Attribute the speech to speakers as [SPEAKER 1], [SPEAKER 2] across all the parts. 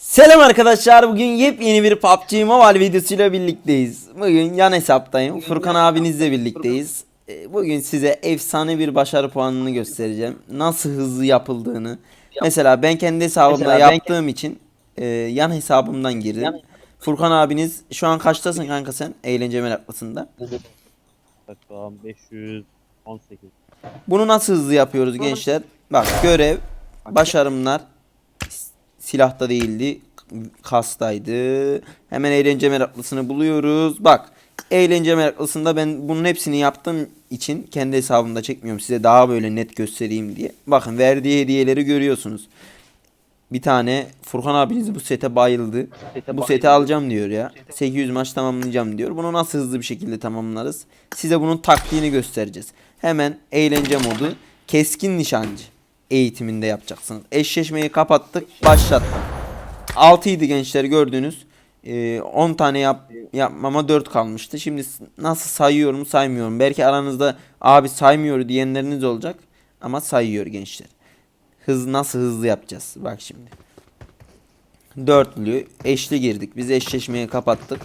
[SPEAKER 1] Selam arkadaşlar. Bugün yepyeni bir PUBG Mobile videosuyla birlikteyiz. Bugün yan hesaptayım. Furkan abinizle birlikteyiz. Ee, Bugün size efsane bir başarı puanını göstereceğim. Nasıl hızlı yapıldığını. Mesela ben kendi hesabımda
[SPEAKER 2] Mesela ben-
[SPEAKER 1] yaptığım için e, yan hesabımdan girdim.
[SPEAKER 2] Yan-
[SPEAKER 1] Furkan abiniz şu an kaçtasın kanka sen? Eğlence meraklısında.
[SPEAKER 2] Bakalım 518.
[SPEAKER 1] Bunu nasıl hızlı yapıyoruz gençler? Bak görev, başarımlar silahta değildi, kastaydı. Hemen eğlence meraklısını buluyoruz. Bak eğlence meraklısında ben bunun hepsini yaptığım için kendi hesabımda çekmiyorum. Size daha böyle net göstereyim diye. Bakın verdiği hediyeleri görüyorsunuz. Bir tane Furkan abiniz bu sete bayıldı. Bu seti alacağım diyor ya. 800 maç tamamlayacağım diyor. Bunu nasıl hızlı bir şekilde tamamlarız? Size bunun taktiğini göstereceğiz. Hemen eğlence modu keskin nişancı eğitiminde yapacaksınız. Eşleşmeyi kapattık, başlattık. 6 idi gençler gördüğünüz. Ee, 10 tane yap, yapmama 4 kalmıştı. Şimdi nasıl sayıyorum saymıyorum. Belki aranızda abi saymıyor diyenleriniz olacak. Ama sayıyor gençler. Hız nasıl hızlı yapacağız? Bak şimdi. Dörtlü eşli girdik. Biz eşleşmeyi kapattık.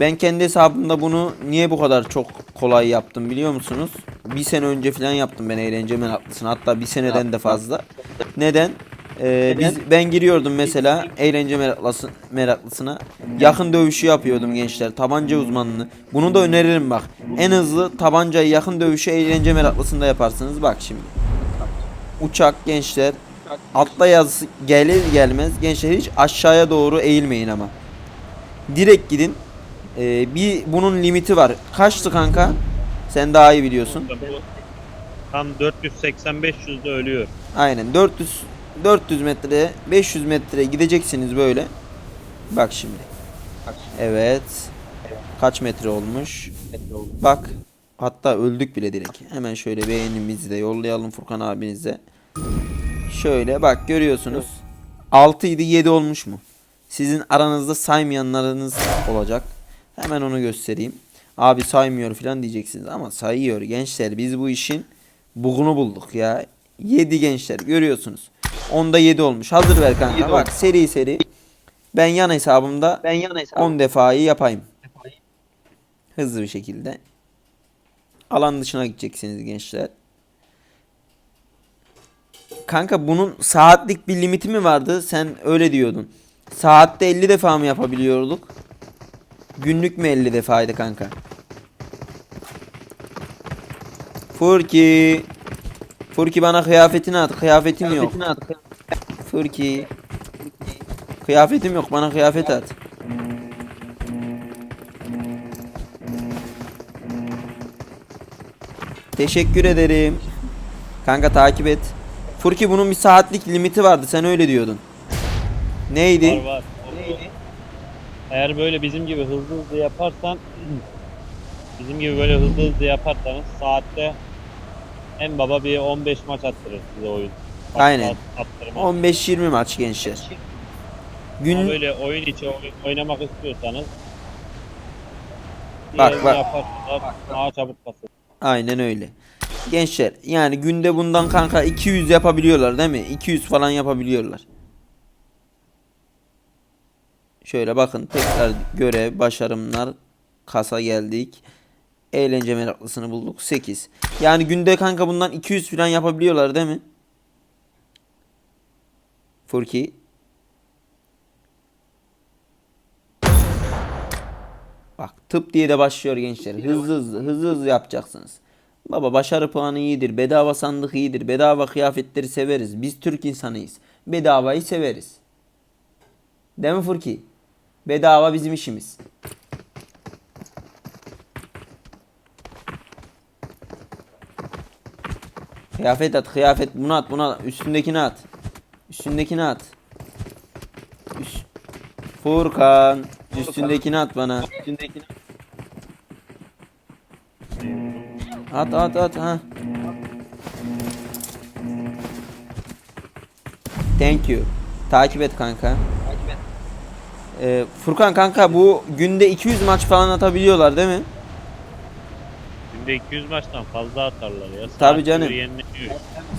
[SPEAKER 1] Ben kendi hesabımda bunu niye bu kadar çok kolay yaptım biliyor musunuz? Bir sene önce falan yaptım ben eğlence meraklısını. Hatta bir seneden de fazla. Neden? Ee, biz ben giriyordum mesela eğlence meraklısı, meraklısına. Yakın dövüşü yapıyordum gençler. Tabanca uzmanını. Bunu da öneririm bak. En hızlı tabancayı yakın dövüşü eğlence meraklısında yaparsınız. Bak şimdi. Uçak gençler. Altta yazısı gelir gelmez gençler hiç aşağıya doğru eğilmeyin ama. Direkt gidin. Ee, bir bunun limiti var. Kaçtı kanka? Sen daha iyi biliyorsun.
[SPEAKER 2] Tam 480-500'de ölüyor.
[SPEAKER 1] Aynen 400 400 metre 500 metre gideceksiniz böyle. Bak şimdi. Evet. Kaç metre olmuş? Bak. Hatta öldük bile direkt. Hemen şöyle beğenimizi de yollayalım Furkan abinize. Şöyle bak görüyorsunuz. 6 idi 7 olmuş mu? Sizin aranızda saymayanlarınız olacak. Hemen onu göstereyim. Abi saymıyor falan diyeceksiniz ama sayıyor gençler. Biz bu işin bugunu bulduk ya. 7 gençler görüyorsunuz. Onda 7 olmuş. Hazır ver kanka.
[SPEAKER 2] Yedi
[SPEAKER 1] Bak seri seri. Ben yan hesabımda
[SPEAKER 2] Ben yan hesabım.
[SPEAKER 1] 10 defayı yapayım. Hızlı bir şekilde. Alan dışına gideceksiniz gençler. Kanka bunun saatlik bir limiti mi vardı? Sen öyle diyordun. Saatte 50 defa mı yapabiliyorduk? Günlük mü 50 defaydı kanka? Furki. Furki bana kıyafetini at. Kıyafetim yok. Furki. Kıyafetim yok. Bana kıyafet at. Teşekkür ederim. Kanka takip et. Furki bunun bir saatlik limiti vardı. Sen öyle diyordun. Neydi?
[SPEAKER 2] Var var. Eğer böyle bizim gibi hızlı hızlı yaparsan bizim gibi böyle hızlı hızlı yaparsanız saatte en baba bir 15 maç attırır size oyun. At-
[SPEAKER 1] Aynen.
[SPEAKER 2] at- attırma.
[SPEAKER 1] 15-20 maç gençler.
[SPEAKER 2] Ama
[SPEAKER 1] Gün
[SPEAKER 2] böyle oyun içi oyun oynamak istiyorsanız
[SPEAKER 1] Bak, bak.
[SPEAKER 2] yaparsanız daha çabuk basır.
[SPEAKER 1] aynen öyle. Gençler yani günde bundan kanka 200 yapabiliyorlar değil mi? 200 falan yapabiliyorlar. Şöyle bakın tekrar görev, başarımlar, kasa geldik. Eğlence meraklısını bulduk 8. Yani günde kanka bundan 200 falan yapabiliyorlar değil mi? Furki. Bak tıp diye de başlıyor gençler. Hızlı hızlı hızlı hızlı yapacaksınız. Baba başarı puanı iyidir. Bedava sandık iyidir. Bedava kıyafetleri severiz. Biz Türk insanıyız. Bedavayı severiz. Değil mi Furki? Bedava bizim işimiz. Kıyafet at, kıyafet. Bunu at, bunu at. Üstündekini at. Üstündekini at. Üst... Furkan. Üstündekini at bana.
[SPEAKER 2] Üstündekini
[SPEAKER 1] At at at ha. Thank you. Takip et kanka. Ee, Furkan kanka bu günde 200 maç falan atabiliyorlar değil mi?
[SPEAKER 2] Günde 200 maçtan fazla atarlar ya.
[SPEAKER 1] Tabii
[SPEAKER 2] Saat
[SPEAKER 1] canım.
[SPEAKER 2] bir yenileniyor.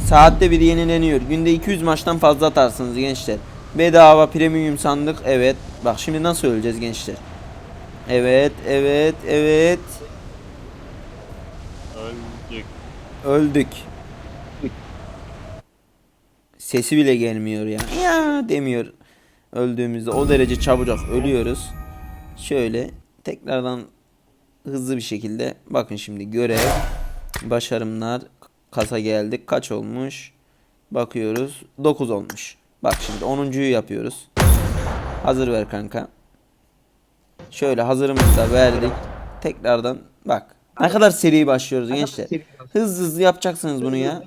[SPEAKER 1] Saatte bir yenileniyor. Günde 200 maçtan fazla atarsınız gençler. Bedava premium sandık. Evet. Bak şimdi nasıl öleceğiz gençler? Evet, evet, evet.
[SPEAKER 2] Öldük.
[SPEAKER 1] Öldük. Sesi bile gelmiyor ya. Ya demiyor. Öldüğümüzde o derece çabucak ölüyoruz. Şöyle tekrardan hızlı bir şekilde bakın şimdi görev başarımlar kasa geldik. Kaç olmuş? Bakıyoruz. 9 olmuş. Bak şimdi 10.yu yapıyoruz. Hazır ver kanka. Şöyle hazırımızı da verdik. Tekrardan bak. Ne kadar seri başlıyoruz gençler. Hızlı hızlı yapacaksınız bunu ya.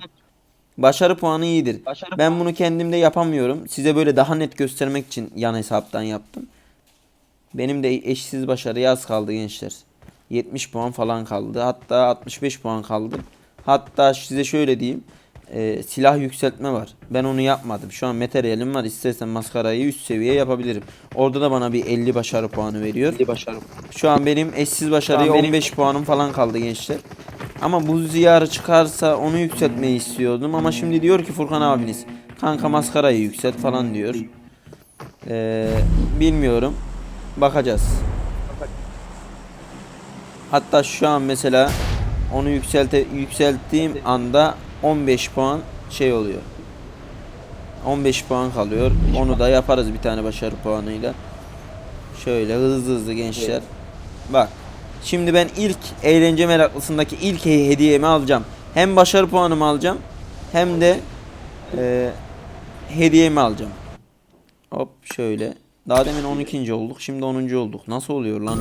[SPEAKER 1] Başarı puanı iyidir. Ben bunu kendimde yapamıyorum. Size böyle daha net göstermek için yan hesaptan yaptım. Benim de eşsiz başarıya az kaldı gençler. 70 puan falan kaldı. Hatta 65 puan kaldı. Hatta size şöyle diyeyim. Ee, silah yükseltme var. Ben onu yapmadım. Şu an materyalim var. İstersen maskarayı üst seviye yapabilirim. Orada da bana bir 50 başarı puanı veriyor. Şu an benim eşsiz başarıya 15 puanım falan kaldı gençler. Ama bu ziyarı çıkarsa onu yükseltmeyi istiyordum. Ama şimdi diyor ki Furkan abiniz kanka maskarayı yükselt falan diyor. Ee, bilmiyorum. Bakacağız. Hatta şu an mesela onu yükselte yükselttiğim anda 15 puan şey oluyor. 15 puan kalıyor. Onu da yaparız bir tane başarı puanıyla. Şöyle hızlı hızlı gençler. Bak. Şimdi ben ilk eğlence meraklısındaki ilk he- hediyemi alacağım. Hem başarı puanımı alacağım hem de e, hediyemi alacağım. Hop şöyle. Daha demin 12. olduk. Şimdi 10. olduk. Nasıl oluyor lan?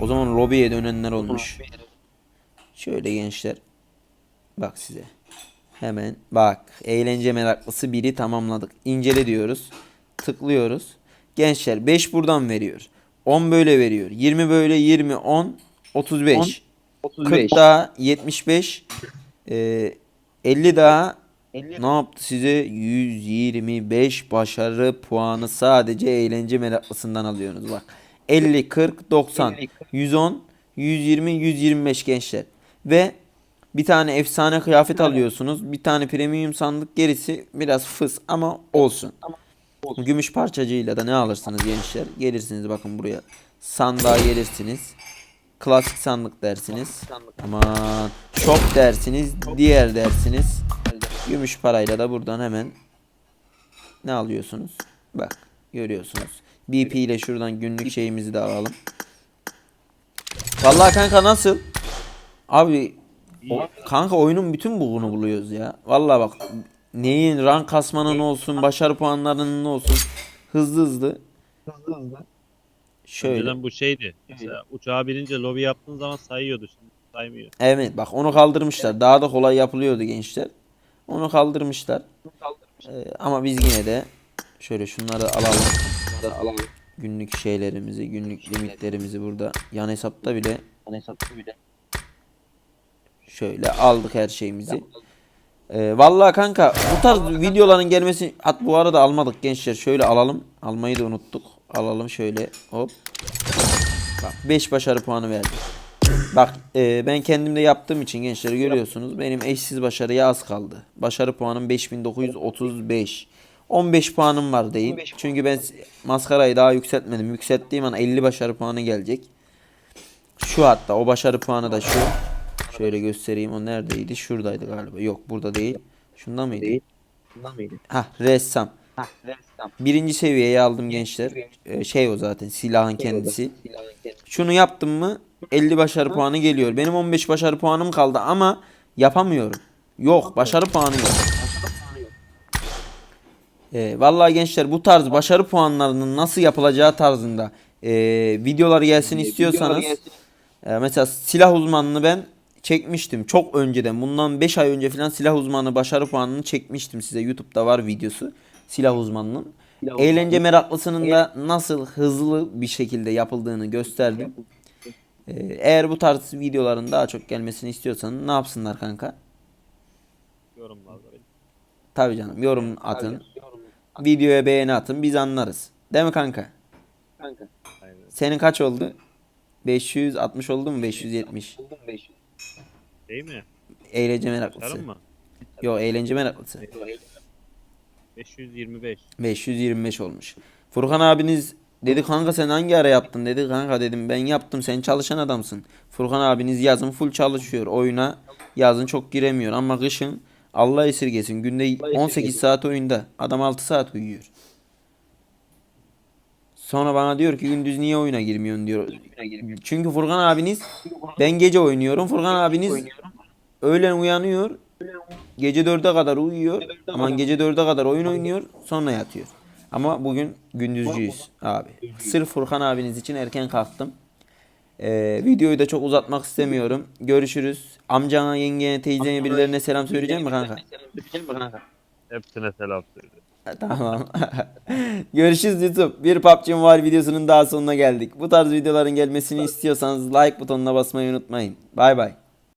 [SPEAKER 1] O zaman lobiye dönenler olmuş. Şöyle gençler. Bak size. Hemen bak. Eğlence meraklısı biri tamamladık. İncele diyoruz. Tıklıyoruz. Gençler 5 buradan veriyor. 10 böyle veriyor. 20 böyle 20 10 35. 40 daha 75. Ee, 50 daha ne yaptı size? 125 başarı puanı sadece eğlence meraklısından alıyorsunuz bak. 50, 40, 90, 110, 120, 125 gençler. Ve bir tane efsane kıyafet alıyorsunuz. Bir tane premium sandık gerisi biraz fıs ama olsun. Gümüş parçacığıyla da ne alırsınız gençler? Gelirsiniz bakın buraya. Sandığa gelirsiniz. Klasik sandık dersiniz. Aman shop dersiniz. Diğer dersiniz. Gümüş parayla da buradan hemen ne alıyorsunuz? Bak görüyorsunuz. BP ile şuradan günlük şeyimizi de alalım. Vallahi kanka nasıl? Abi o- kanka oyunun bütün bugunu buluyoruz ya. Vallahi bak neyin rank kasmanın olsun, başarı puanlarının olsun. Hızlı hızlı. Şöyle.
[SPEAKER 2] Önceden bu şeydi. Mesela uçağa binince lobi yaptığın zaman sayıyordu. Şimdi saymıyor.
[SPEAKER 1] Evet bak onu kaldırmışlar. Daha da kolay yapılıyordu gençler. Onu kaldırmışlar. Ee, ama biz yine de şöyle şunları alalım. Günlük şeylerimizi, günlük limitlerimizi burada yan hesapta bile şöyle aldık her şeyimizi. Ee, vallahi kanka bu tarz videoların gelmesi at bu arada almadık gençler. Şöyle alalım. Almayı da unuttuk. Alalım şöyle. Hop. Bak 5 başarı puanı verdim. Bak e, ben kendimde yaptığım için gençleri görüyorsunuz. Benim eşsiz başarıya az kaldı. Başarı puanım 5935. 15 puanım var değil. Çünkü ben maskarayı daha yükseltmedim. Yükselttiğim an 50 başarı puanı gelecek. Şu hatta o başarı puanı da şu. Şöyle göstereyim o neredeydi? Şuradaydı galiba. Yok burada değil. Şunda mıydı? Hah ressam. Birinci seviyeye aldım gençler. Ee, şey o zaten silahın kendisi. Şunu yaptım mı 50 başarı puanı geliyor. Benim 15 başarı puanım kaldı ama yapamıyorum. Yok başarı puanı yok. Ee, vallahi gençler bu tarz başarı puanlarının nasıl yapılacağı tarzında ee, videolar gelsin istiyorsanız ee, mesela silah uzmanını ben çekmiştim çok önceden bundan 5 ay önce falan silah uzmanı başarı puanını çekmiştim size YouTube'da var videosu silah uzmanının. Eğlence meraklısının da nasıl hızlı bir şekilde yapıldığını gösterdim. Ee, eğer bu tarz videoların daha çok gelmesini istiyorsan ne yapsınlar kanka?
[SPEAKER 2] Yorumlarda.
[SPEAKER 1] Tabii canım yorum atın. Videoya beğeni atın biz anlarız. Değil mi kanka?
[SPEAKER 2] Aynen.
[SPEAKER 1] Senin kaç oldu? 560 oldu mu? 570.
[SPEAKER 2] Değil mi?
[SPEAKER 1] Eğlence meraklısı.
[SPEAKER 2] Çıkarım mı?
[SPEAKER 1] Yo eğlence meraklısı.
[SPEAKER 2] 525.
[SPEAKER 1] 525 olmuş. Furkan abiniz dedi kanka sen hangi ara yaptın dedi. Kanka dedim ben yaptım sen çalışan adamsın. Furkan abiniz yazın full çalışıyor. Oyuna yazın çok giremiyor ama kışın Allah esirgesin günde 18 saat oyunda. Adam 6 saat uyuyor. Sonra bana diyor ki gündüz niye oyuna girmiyorsun diyor. Çünkü Furkan abiniz ben gece oynuyorum. Furkan abiniz öğlen uyanıyor. Gece 4'e kadar uyuyor. Ama gece 4'e kadar oyun oynuyor. Sonra yatıyor. Ama bugün gündüzcüyüz abi. Sırf Furkan abiniz için erken kalktım. Ee, videoyu da çok uzatmak istemiyorum. Görüşürüz. Amcana, yengene, teyzene birilerine selam söyleyecek mi kanka?
[SPEAKER 2] Hepsine selam söyle.
[SPEAKER 1] Tamam. Görüşürüz YouTube. Bir PUBG Mobile videosunun daha sonuna geldik. Bu tarz videoların gelmesini istiyorsanız like butonuna basmayı unutmayın. Bay bay.